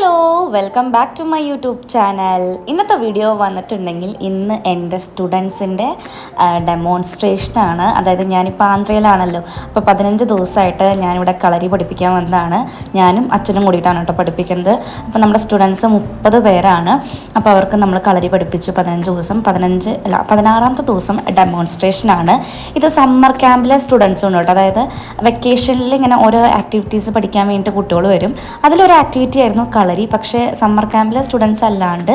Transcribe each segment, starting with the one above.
Hello welcome back to my YouTube channel ഇന്നത്തെ video വന്നിട്ടുണ്ടെങ്കിൽ ഇന്ന് എന്റെ സ്റ്റുഡൻസിന്റെ ഡെമോൺസ്ട്രേഷനാണ് അതായത് ഞാനിപ്പോൾ ആന്ധ്രയിലാണല്ലോ. അപ്പോൾ പതിനഞ്ച് ദിവസമായിട്ട് ഞാനിവിടെ കളരി പഠിപ്പിക്കാൻ വന്നതാണ്. ഞാനും അച്ഛനും കൂടിയിട്ടാണ് കേട്ടോ പഠിപ്പിക്കുന്നത്. അപ്പോൾ നമ്മുടെ സ്റ്റുഡൻസ് മുപ്പത് പേരാണ്. അപ്പോൾ അവർക്ക് നമ്മൾ കളരി പഠിപ്പിച്ചു. പതിനഞ്ച് ദിവസം പതിനഞ്ച് അല്ല പതിനാറാമത്തെ ദിവസം ഡെമോൺസ്ട്രേഷനാണ് ഇത് സമ്മർ ക്യാമ്പിലെ സ്റ്റുഡൻസും കേട്ടോ. അതായത് വെക്കേഷനിൽ ഇങ്ങനെ ഓരോ ആക്ടിവിറ്റീസ് പഠിക്കാൻ വേണ്ടിയിട്ട് കുട്ടികൾ വരും. അതിലൊരു ആക്ടിവിറ്റി ആയിരുന്നു പക്ഷേ സമ്മർ ക്യാമ്പിലെ സ്റ്റുഡൻസ് അല്ലാണ്ട്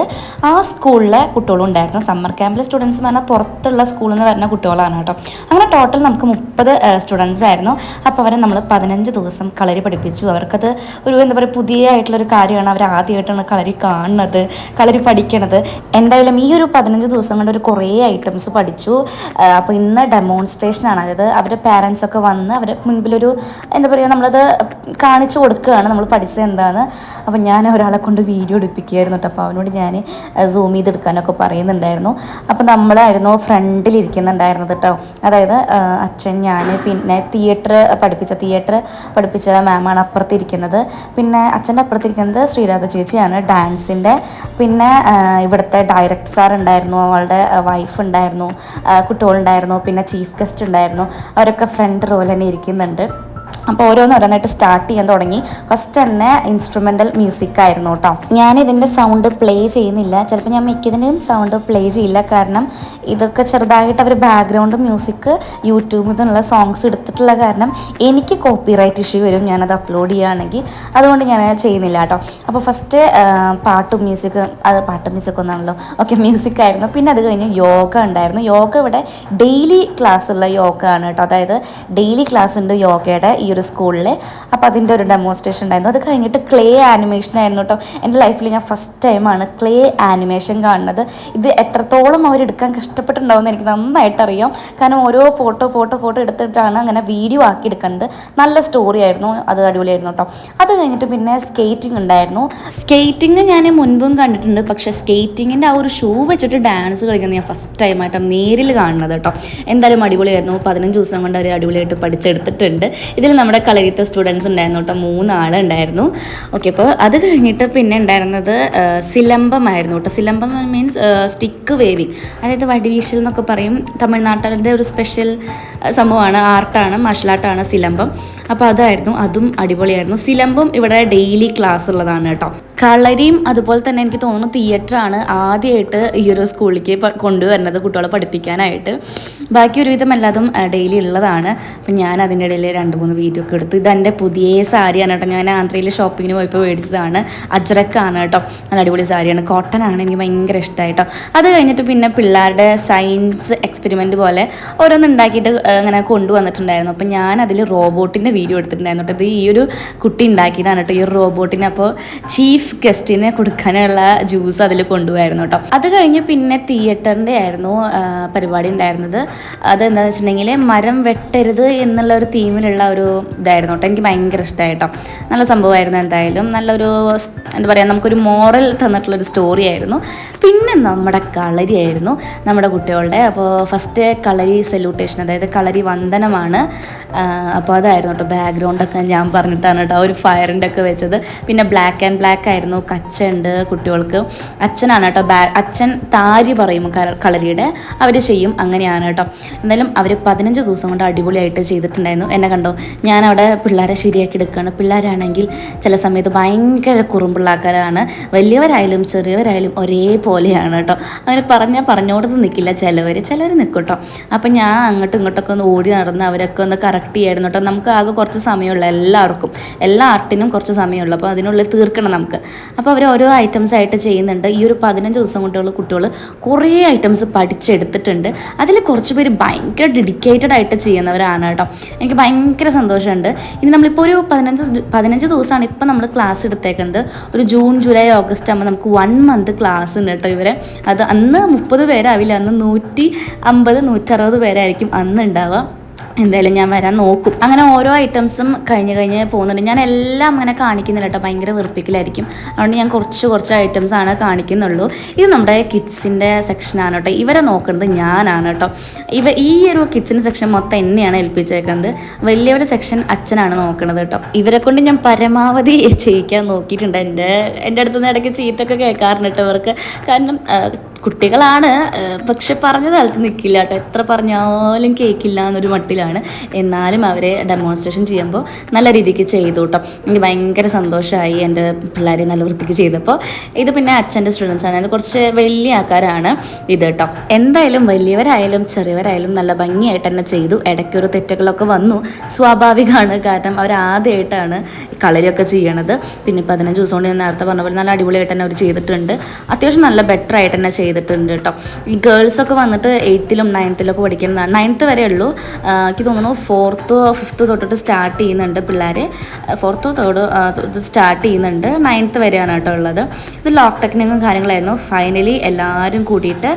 ആ സ്കൂളിലെ കുട്ടികളും ഉണ്ടായിരുന്നു സമ്മർ ക്യാമ്പിലെ സ്റ്റുഡൻസ് എന്ന് പറഞ്ഞാൽ പുറത്തുള്ള സ്കൂളിൽ നിന്ന് വരുന്ന കുട്ടികളാണ് കേട്ടോ. അങ്ങനെ ടോട്ടൽ നമുക്ക് മുപ്പത് സ്റ്റുഡൻസ് ആയിരുന്നു. അപ്പോൾ അവരെ നമ്മൾ പതിനഞ്ച് ദിവസം കളരി പഠിപ്പിച്ചു. അവർക്കത് ഒരു എന്താ പറയുക പുതിയ ആയിട്ടുള്ളൊരു കാര്യമാണ് അവർ ആദ്യമായിട്ടാണ് കളരി കാണുന്നത് കളരി പഠിക്കണത്. എന്തായാലും ഈ ഒരു പതിനഞ്ച് ദിവസം കൊണ്ട് ഒരു കുറേ ഐറ്റംസ് പഠിച്ചു. അപ്പോൾ ഇന്ന് ഡെമോൺസ്ട്രേഷനാണ് അതായത് അവരുടെ പാരൻസ് ഒക്കെ വന്ന് അവരുടെ മുൻപിലൊരു എന്താ പറയുക നമ്മളത് കാണിച്ചു കൊടുക്കുകയാണ്. നമ്മൾ പഠിച്ചത് എന്താണ് അപ്പോൾ ഞാൻ ഒരാളെ കൊണ്ട് വീഡിയോ എടുപ്പിക്കുകയായിരുന്നു കേട്ടോ. അപ്പോൾ അവനോട് ഞാൻ സൂം ചെയ്തെടുക്കാനൊക്കെ പറയുന്നുണ്ടായിരുന്നു. അപ്പോൾ നമ്മളായിരുന്നു ഫ്രണ്ടിലിരിക്കുന്നുണ്ടായിരുന്നത് കേട്ടോ. അതായത് അച്ഛൻ ഞാൻ പിന്നെ തിയേറ്റർ പഠിപ്പിച്ച തിയേറ്റർ പഠിപ്പിച്ച മാമാണ് അപ്പുറത്തിരിക്കുന്നത്. പിന്നെ അച്ഛന്റെ അപ്പുറത്തിരിക്കുന്നത് ശ്രീരാധ ചേച്ചിയാണ് ഡാൻസിന്റെ. പിന്നെ ഇവിടുത്തെ ഡയറക്ടർ സാർ ഉണ്ടായിരുന്നു അവളുടെ വൈഫ് ഉണ്ടായിരുന്നു കുട്ടികളുണ്ടായിരുന്നു പിന്നെ ചീഫ് ഗസ്റ്റ് ഉണ്ടായിരുന്നു. അവരൊക്കെ ഫ്രണ്ട് റോയിൽ തന്നെ ഇരിക്കുന്നുണ്ട്. അപ്പോൾ ഓരോന്നോരോന്നായിട്ട് സ്റ്റാർട്ട് ചെയ്യാൻ തുടങ്ങി. ഫസ്റ്റ് തന്നെ ഇൻസ്ട്രുമെന്റൽ മ്യൂസിക് ആയിരുന്നു കേട്ടോ ഞാൻ ഇതിന്റെ സൗണ്ട് പ്ലേ ചെയ്യുന്നില്ല. ചിലപ്പോൾ ഞാൻ മിക്കതിന്റെയും സൗണ്ട് പ്ലേ ചെയ്യില്ല. കാരണം ഇതൊക്കെ ചെറുതായിട്ട് അവർ ബാക്ക്ഗ്രൗണ്ട് മ്യൂസിക് യൂട്യൂബിൽ നിന്നുള്ള സോങ്സ് എടുത്തിട്ടുള്ള കാരണം എനിക്ക് കോപ്പിറൈറ്റ് ഇഷ്യൂ വരും. ഞാനത് അപ്ലോഡ് ചെയ്യുകയാണെങ്കിൽ. അതുകൊണ്ട് ഞാൻ ചെയ്യുന്നില്ല കേട്ടോ അപ്പോൾ ഫസ്റ്റ് പാട്ടും മ്യൂസിക് അത് പാട്ടും മ്യൂസിക് ഒന്നാണല്ലോ. ഓക്കെ മ്യൂസിക് ആയിരുന്നു. പിന്നെ അത് കഴിഞ്ഞ് യോഗ ഉണ്ടായിരുന്നു. യോഗ ഇവിടെ ഡെയിലി ക്ലാസ് ഉള്ള യോഗ ആണ് കേട്ടോ അതായത് ഡെയിലി ക്ലാസ് ഉണ്ട് യോഗയുടെ ഈ ഒരു സ്കൂളിൽ അപ്പോൾ അതിന്റെ ഒരു ഡെമോൺസ്ട്രേഷൻ ഉണ്ടായിരുന്നു. അത് കഴിഞ്ഞിട്ട് ക്ലേ ആനിമേഷൻ ആയിരുന്നു കേട്ടോ എന്റെ ലൈഫിൽ ഞാൻ ഫസ്റ്റ് ടൈമാണ് ക്ലേ ആനിമേഷൻ കാണുന്നത്. ഇത് എത്രത്തോളം അവരെടുക്കാൻ കഷ്ടപ്പെട്ടിട്ടുണ്ടാവുമെന്ന് എനിക്ക് നന്നായിട്ട് അറിയാം കാരണം ഓരോ ഫോട്ടോ ഫോട്ടോ ഫോട്ടോ എടുത്തിട്ടാണ് അങ്ങനെ വീഡിയോ ആക്കി എടുക്കുന്നത്. നല്ല സ്റ്റോറി ആയിരുന്നു. അത് അടിപൊളിയായിരുന്നു കേട്ടോ അത് കഴിഞ്ഞിട്ട് പിന്നെ സ്കേറ്റിംഗ് ഉണ്ടായിരുന്നു. സ്കേറ്റിംഗ് ഞാൻ മുൻപും കണ്ടിട്ടുണ്ട്. പക്ഷേ സ്കേറ്റിങ്ങിന്റെ ആ ഒരു ഷൂ വെച്ചിട്ട് ഡാൻസ് കളിക്കുന്നത് ഞാൻ ഫസ്റ്റ് ടൈമായിട്ടാണ് നേരിൽ കാണുന്നത് കേട്ടോ എന്തായാലും അടിപൊളിയായിരുന്നു. പതിനഞ്ച് ദിവസം കൊണ്ട് അവർ അടിപൊളിയായിട്ട് പഠിച്ചെടുത്തിട്ടുണ്ട്. ഇതിൽ നമ്മുടെ കളരിത്ത സ്റ്റുഡൻസ് ഉണ്ടായിരുന്നു കേട്ടോ. മൂന്നാളുണ്ടായിരുന്നു. ഓക്കെ അപ്പോൾ അത് കഴിഞ്ഞിട്ട് പിന്നെ ഉണ്ടായിരുന്നത് സിലമ്പമായിരുന്നു കേട്ടോ. സിലമ്പം മീൻസ് സ്റ്റിക്ക് വേവിങ് അതായത് വടിവീശൽ എന്നൊക്കെ പറയും. തമിഴ്നാട്ടിന്റെ ഒരു സ്പെഷ്യൽ സംഭവമാണ്. ആർട്ടാണ് മാർഷൽ ആർട്ടാണ് സിലമ്പം അപ്പോൾ അതായിരുന്നു അതും അടിപൊളിയായിരുന്നു. സിലമ്പം ഇവിടെ ഡെയിലി ക്ലാസ് ഉള്ളതാണ് കേട്ടോ. കളരിയും അതുപോലെ തന്നെ എനിക്ക് തോന്നുന്നു തിയേറ്ററാണ് ആദ്യമായിട്ട് ഈ ഒരു സ്കൂളിലേക്ക് കൊണ്ടുവരുന്നത് കുട്ടികളെ പഠിപ്പിക്കാനായിട്ട്. ബാക്കി ഒരുവിധം എല്ലാതും ഡെയിലി ഉള്ളതാണ്. അപ്പം ഞാൻ അതിന്റെ ഇടയിൽ രണ്ട് മൂന്ന് വീഡിയോ ഒക്കെ എടുത്ത് ഇതെന്റെ പുതിയ സാരിയാണ് കേട്ടോ. ഞാൻ ആന്ധ്രയിൽ ഷോപ്പിങ്ങിന് പോയപ്പോൾ മേടിച്ചതാണ്. അജ്രക്കാണ് കേട്ടോ. നല്ല അടിപൊളി സാരിയാണ്. കോട്ടൺ ആണ് എനിക്ക് ഭയങ്കര ഇഷ്ടമായി കേട്ടോ അത് കഴിഞ്ഞിട്ട് പിന്നെ പിള്ളേരുടെ സയൻസ് എക്സ്പെരിമെന്റ് പോലെ ഓരോന്ന് ഉണ്ടാക്കിയിട്ട് ആ, ഇങ്ങനെ കൊണ്ടുവന്നിട്ടുണ്ടായിരുന്നു. അപ്പോൾ ഞാൻ അതിൽ റോബോട്ടിന്റെ വീഡിയോ എടുത്തിട്ടുണ്ടായിരുന്നു കേട്ടോ. ഇത് ഈ ഒരു കുട്ടി ഉണ്ടാക്കിയതാണ് കേട്ടോ. ഈ റോബോട്ടിനെ അപ്പോൾ ചീഫ് ഗസ്റ്റിനെ കൊടുക്കാനുള്ള ജ്യൂസ് അതിൽ കൊണ്ടുപോയായിരുന്നു കേട്ടോ. അത് കഴിഞ്ഞ് പിന്നെ തിയേറ്ററിന്റെ ആയിരുന്നു പരിപാടി ഉണ്ടായിരുന്നത്. അതെന്താണെന്ന് വെച്ചിട്ടുണ്ടെങ്കിൽ മരം വെട്ടരുത് എന്നുള്ള ഒരു തീമിലുള്ള ഒരു ഇതായിരുന്നു കേട്ടോ. എനിക്ക് ഭയങ്കര ഇഷ്ടമായി കേട്ടോ നല്ല സംഭവമായിരുന്നു എന്തായാലും. നല്ലൊരു എന്താ പറയുക നമുക്കൊരു മോറൽ തന്നിട്ടുള്ളൊരു സ്റ്റോറി ആയിരുന്നു. പിന്നെ നമ്മുടെ കളരി ആയിരുന്നു നമ്മുടെ കുട്ടികളുടെ. അപ്പോൾ ഫസ്റ്റ് കളരി സല്യൂട്ടേഷൻ അതായത് കളരി വന്ദനമാണ്. അപ്പോൾ അതായിരുന്നു കേട്ടോ ബാക്ക്ഗ്രൗണ്ടൊക്കെ ഞാൻ പറഞ്ഞിട്ടാണ് കേട്ടോ ഒരു ഫയറിന്റെ ഒക്കെ വെച്ചത്. പിന്നെ ബ്ലാക്ക് ആൻഡ് ബ്ലാക്ക് ആയിരുന്നു കച്ച ഉണ്ട് കുട്ടികൾക്ക്. അച്ഛനാണ് കേട്ടോ ബാ അച്ഛൻ താരി പറയും കളരിയുടെ. അവർ ചെയ്യും. അങ്ങനെയാണ് കേട്ടോ. എന്തായാലും അവർ പതിനഞ്ച് ദിവസം കൊണ്ട് അടിപൊളിയായിട്ട് ചെയ്തിട്ടുണ്ടായിരുന്നു. എന്നെ കണ്ടോ? ഞാൻ അവിടെ പിള്ളേരെ ശരിയാക്കി എടുക്കുകയാണ് പിള്ളേരാണെങ്കിൽ ചില സമയത്ത് ഭയങ്കര കുറുമ്പുള്ളാക്കാരാണ്. വലിയവരായാലും ചെറിയവരായാലും ഒരേപോലെയാണ് കേട്ടോ. അങ്ങനെ പറഞ്ഞാൽ പറഞ്ഞോടത്ത് നിൽക്കില്ല ചിലവർ ചിലർ നിൽക്കും കേട്ടോ അപ്പം ഞാൻ അങ്ങോട്ടും ഇങ്ങോട്ടൊക്കെ ഒന്ന് ഓടി നടന്ന് അവരൊക്കെ ഒന്ന് കറക്റ്റ് ചെയ്യായിരുന്നു കേട്ടോ. നമുക്ക് ആകെ കുറച്ച് സമയമുള്ള എല്ലാവർക്കും. എല്ലാ ആർട്ടിനും കുറച്ച് സമയമുള്ളൂ. അപ്പോൾ അതിനുള്ളിൽ തീർക്കണം നമുക്ക്. അപ്പോൾ അവർ ഓരോ ഐറ്റംസ് ആയിട്ട് ചെയ്യുന്നുണ്ട്. ഈ ഒരു പതിനഞ്ച് ദിവസം കൊണ്ടുള്ള കുട്ടികൾ കുറേ ഐറ്റംസ് പഠിച്ചെടുത്തിട്ടുണ്ട്. അതിൽ കുറച്ച് പേര് ഭയങ്കര ഡെഡിക്കേറ്റഡ് ആയിട്ട് ചെയ്യുന്നവരാണ് കേട്ടോ. എനിക്ക് ഭയങ്കര സന്തോഷമുണ്ട്. ഇനി നമ്മളിപ്പോൾ ഒരു പതിനഞ്ച് പതിനഞ്ച് ദിവസമാണ് ഇപ്പം നമ്മൾ ക്ലാസ് എടുത്തേക്കുന്നത്. ഒരു ജൂൺ ജൂലൈ ഓഗസ്റ്റ് ആകുമ്പോൾ നമുക്ക് വൺ മന്ത് ക്ലാസ് ഉണ്ട് കേട്ടോ ഇവരെ. അത് അന്ന് മുപ്പത് പേരാവില്ല അന്ന് നൂറ്റി അമ്പത് നൂറ്ററുപത് പേരായിരിക്കും അന്ന് ഉണ്ടാവുക. എന്തായാലും ഞാൻ വരാൻ നോക്കും. അങ്ങനെ ഓരോ ഐറ്റംസും കഴിഞ്ഞ് കഴിഞ്ഞ് പോകുന്നുണ്ട്. ഞാൻ എല്ലാം അങ്ങനെ കാണിക്കുന്നില്ല കേട്ടോ. ഭയങ്കര വെറുപ്പിക്കലായിരിക്കും. അതുകൊണ്ട് ഞാൻ കുറച്ച് കുറച്ച് ഐറ്റംസ് ആണ് കാണിക്കുന്നുള്ളൂ. ഇത് നമ്മുടെ കിഡ്സിന്റെ സെക്ഷനാണ് കേട്ടോ. ഇവരെ നോക്കുന്നത് ഞാനാണ് കേട്ടോ. ഇവ ഈ ഒരു കിഡ്സിന്റെ സെക്ഷൻ മൊത്തം എന്നെയാണ് ഏൽപ്പിച്ചേക്കുന്നത്. വലിയൊരു സെക്ഷൻ അച്ഛനാണ് നോക്കുന്നത് കേട്ടോ. ഇവരെ കൊണ്ട് ഞാൻ പരമാവധി ചെയ്യിക്കാൻ നോക്കിയിട്ടുണ്ട്. എന്റെ എന്റെ അടുത്ത് നിന്ന് ഇടയ്ക്ക് ചീത്തൊക്കെ കേൾക്കാറുണ്ട് കേട്ടോ ഇവർക്ക്. കാരണം കുട്ടികളാണ് പക്ഷെ പറഞ്ഞ സ്ഥലത്ത് നിൽക്കില്ല കേട്ടോ. എത്ര പറഞ്ഞാലും കേൾക്കില്ല എന്നൊരു മട്ടിലാണ് എന്നാലും അവരെ ഡെമോൺസ്ട്രേഷൻ ചെയ്യുമ്പോൾ നല്ല രീതിക്ക് ചെയ്തു കേട്ടോ എനിക്ക് ഭയങ്കര സന്തോഷമായി എന്റെ പിള്ളേരെ നല്ല വൃത്തിക്ക് ചെയ്തപ്പോൾ ഇത് പിന്നെ അച്ഛന്റെ സ്റ്റുഡൻസ് ആണ്. കുറച്ച് വലിയ ആൾക്കാരാണ് ഇത് കേട്ടോ എന്തായാലും വലിയവരായാലും ചെറിയവരായാലും നല്ല ഭംഗിയായിട്ട് തന്നെ ചെയ്തു. ഇടയ്ക്കൊരു തെറ്റുകളൊക്കെ വന്നു. സ്വാഭാവികമാണ്. കാരണം അവർ ആദ്യമായിട്ടാണ് കളരിയൊക്കെ ചെയ്യണത്. പിന്നെ പതിനഞ്ച് ദിവസം കൊണ്ട് ഞാൻ നേരത്തെ പറഞ്ഞ പോലെ നല്ല അടിപൊളിയായിട്ട് തന്നെ അവർ ചെയ്തിട്ടുണ്ട്. അത്യാവശ്യം നല്ല ബെറ്റർ ആയിട്ട് തന്നെ ചെയ്തിട്ടുണ്ട് കേട്ടോ ഈ ഗേൾസ് ഒക്കെ വന്നിട്ട് എയ്ത്തിലും നയൻത്തിലൊക്കെ പഠിക്കുന്നതാണ് നയൻത്ത് വരെ ഉള്ളൂ. എനിക്ക് തോന്നുന്നു ഫോർത്ത് ഫിഫ്ത്ത് തൊട്ടിട്ട് സ്റ്റാർട്ട് ചെയ്യുന്നുണ്ട് പിള്ളേർ ഫോർത്തോ ഇത് സ്റ്റാർട്ട് ചെയ്യുന്നുണ്ട്. നയൻത്ത് വരെയാണ് കേട്ടോ ഉള്ളത്. ഇത് ലോക്ക് ടെക്നിക്കും കാര്യങ്ങളായിരുന്നു. ഫൈനലി എല്ലാവരും കൂടിയിട്ട്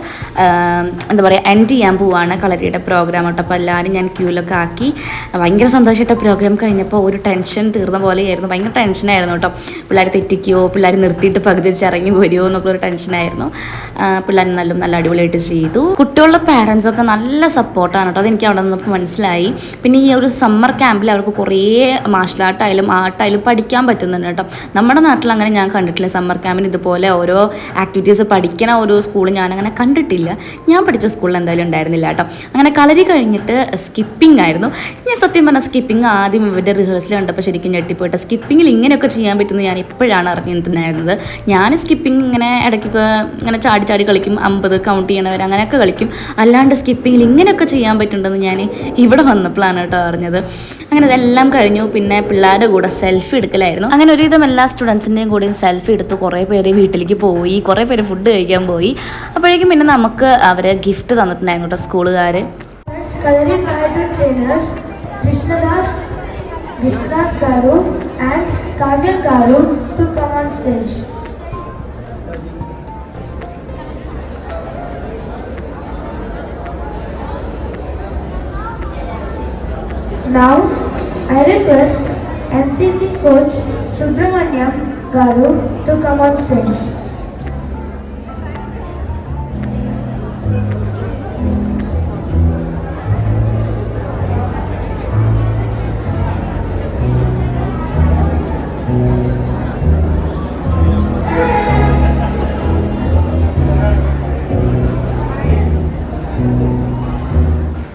എന്താ പറയുക എൻഡ് ചെയ്യാൻ പോവാണ് കളരിയുടെ പ്രോഗ്രാം കേട്ടോ. അപ്പോൾ എല്ലാവരും ഞാൻ ക്യൂലൊക്കെ ആക്കി. ഭയങ്കര സന്തോഷമായിട്ട് പ്രോഗ്രാം കഴിഞ്ഞപ്പോൾ ഒരു ടെൻഷൻ തീർന്ന പോലെയായിരുന്നു. ഭയങ്കര ടെൻഷനായിരുന്നു കേട്ടോ. പിള്ളേർ തെറ്റിക്കുകയോ പിള്ളേർ നിർത്തിയിട്ട് പകുതി ഇറങ്ങി വരുമോ എന്നൊക്കെ ഒരു ടെൻഷനായിരുന്നു പിള്ളേർ നല്ല നല്ല അടിപൊളിയായിട്ട് ചെയ്തു. കുട്ടികളുടെ പാരൻസൊക്കെ നല്ല സപ്പോർട്ടാണ് കേട്ടോ. അതെനിക്ക് അവിടെ നിന്നപ്പോൾ മനസ്സിലായി. പിന്നെ ഈ ഒരു സമ്മർ ക്യാമ്പിൽ അവർക്ക് കുറേ മാർഷൽ ആർട്ടായാലും ആർട്ടായാലും പഠിക്കാൻ പറ്റുന്നുണ്ട് കേട്ടോ. നമ്മുടെ നാട്ടിൽ അങ്ങനെ ഞാൻ കണ്ടിട്ടില്ല. സമ്മർ ക്യാമ്പിന് ഇതുപോലെ ഓരോ ആക്ടിവിറ്റീസ് പഠിക്കണ ഓരോ സ്കൂൾ ഞാനങ്ങനെ കണ്ടിട്ടില്ല. ഞാൻ പഠിച്ച സ്കൂളിൽ എന്തായാലും ഉണ്ടായിരുന്നില്ല കേട്ടോ. അങ്ങനെ കളരി കഴിഞ്ഞിട്ട് സ്കിപ്പിംഗ് ആയിരുന്നു. ഞാൻ സത്യം പറഞ്ഞ സ്കിപ്പിംഗ് ആദ്യം ഇവരുടെ റിഹേഴ്സൽ കണ്ടപ്പോൾ ശരിക്കും ഞെട്ടിപ്പോയിട്ട് സ്കിപ്പിങ്ങിൽ ഇങ്ങനെയൊക്കെ ചെയ്യാൻ പറ്റുന്നത് ഞാൻ ഇപ്പോഴാണ് അറിഞ്ഞിട്ടുണ്ടായിരുന്നത്. ഞാൻ സ്കിപ്പിംഗ് ഇങ്ങനെ ഇടയ്ക്കൊക്കെ ഇങ്ങനെ ചാടി ചാടി കളിക്കും. അമ്പത് കൗണ്ട് ചെയ്യണവർ അങ്ങനെയൊക്കെ കളിക്കും. അല്ലാണ്ട് സ്കിപ്പിങ്ങിൽ ഇങ്ങനെയൊക്കെ ചെയ്യാൻ പറ്റുന്നുണ്ടെന്ന് ഞാൻ ഇവിടെ വന്നപ്പോഴാണ് കേട്ടോ അറിഞ്ഞത്. അങ്ങനെ ഇതെല്ലാം കഴിഞ്ഞു. പിന്നെ പിള്ളേരുടെ കൂടെ സെൽഫി എടുക്കലായിരുന്നു. അങ്ങനെ ഒരുവിധം എല്ലാ സ്റ്റുഡൻസിന്റെയും കൂടെയും സെൽഫി എടുത്ത് കുറേ പേര് വീട്ടിലേക്ക് പോയി. കുറേ പേര് ഫുഡ് കഴിക്കാൻ പോയി. അപ്പോഴേക്കും പിന്നെ നമുക്ക് അവർ ഗിഫ്റ്റ് തന്നിട്ടുണ്ടായിരുന്നു കേട്ടോ സ്കൂളുകാർ Krishnadas Krishnadas Garu and Kavya Garu to come on stage. Now, I request NCC coach Subramanyam Garu to come on stage.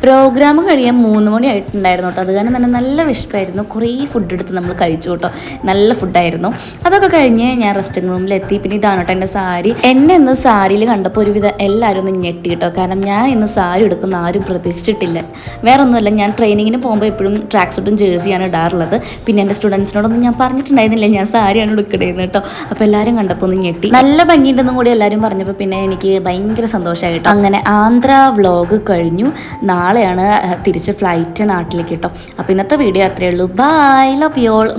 Programme കഴിയാൻ മൂന്ന് മണി ആയിട്ടുണ്ടായിരുന്നു കേട്ടോ. അത് കാരണം തന്നെ നല്ല വിശപ്പായിരുന്നു. കുറേ ഫുഡ് എടുത്ത് നമ്മൾ കഴിച്ചു കേട്ടോ. നല്ല ഫുഡായിരുന്നു അതൊക്കെ കഴിഞ്ഞ് ഞാൻ റെസ്റ്റിംഗ് റൂമിലെത്തി പിന്നെ ഇതാണ് കേട്ടോ എന്റെ സാരി. എന്നെ ഇന്ന് സാരിയിൽ കണ്ടപ്പോൾ ഒരുവിധം എല്ലാവരും ഒന്ന് ഞെട്ടി കേട്ടോ. കാരണം ഞാൻ ഇന്ന് സാരി എടുക്കുന്ന ആരും പ്രതീക്ഷിച്ചിട്ടില്ല. വേറെ ഒന്നുമല്ല ഞാൻ ട്രെയിനിങ്ങിന് പോകുമ്പോൾ എപ്പോഴും ട്രാക്ക് സൂട്ടും ജേഴ്സിയാണ് ഇടാറുള്ളത്. പിന്നെ എന്റെ സ്റ്റുഡൻസിനോടൊന്നും ഞാൻ പറഞ്ഞിട്ടുണ്ടായിരുന്നില്ല ഞാൻ സാരിയാണ് എടുക്കണേന്ന് കേട്ടോ. അപ്പോൾ എല്ലാവരും കണ്ടപ്പോൾ ഒന്ന് ഞെട്ടി. നല്ല ഭംഗിയുണ്ടെന്നും കൂടി എല്ലാവരും പറഞ്ഞപ്പോൾ പിന്നെ എനിക്ക് ഭയങ്കര സന്തോഷമായി കേട്ടോ. അങ്ങനെ ആന്ധ്ര വ്ളോഗ് കഴിഞ്ഞു. നാളെയാണ് തിരിച്ച് ഫ്ലൈറ്റ് നാട്ടിലേക്ക് കേട്ടോ അപ്പോൾ ഇന്നത്തെ വീഡിയോ അത്രയേ ഉള്ളൂ. Bye love you all